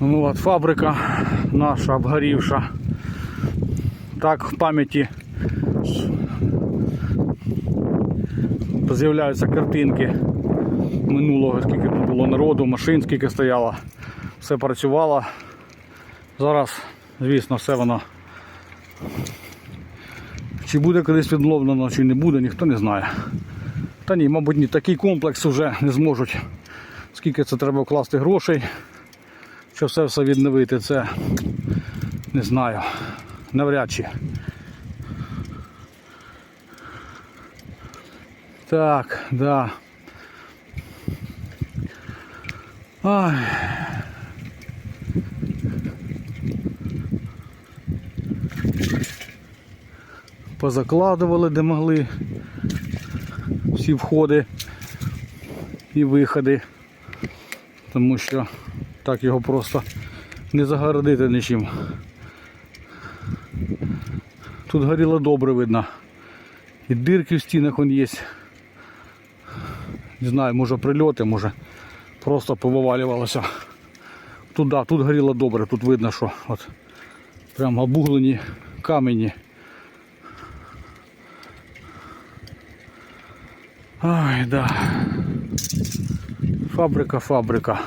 Ну от фабрика наша обгорівша. Так в пам'яті з'являються картинки минулого, скільки тут було народу, машин, скільки стояло, все працювало. Зараз, звісно, все воно. Чи буде колись відновлено, чи не буде, ніхто не знає. Та ні, мабуть, ні, такий комплекс вже не зможуть. Скільки це треба вкласти грошей, щоб все все відновити, це не знаю. Навряд чи. Так, да. Ай. Позакладували де могли всі входи і виходи, тому що так його просто не загородити нічим. Тут горіло добре видно. І дирки в стінах вон є. Не знаю, може прильоти, може просто повивалювалося. Тут, да, тут горіло добре, тут видно, що от прям обуглені камені. Ай, да. Фабрика, фабрика.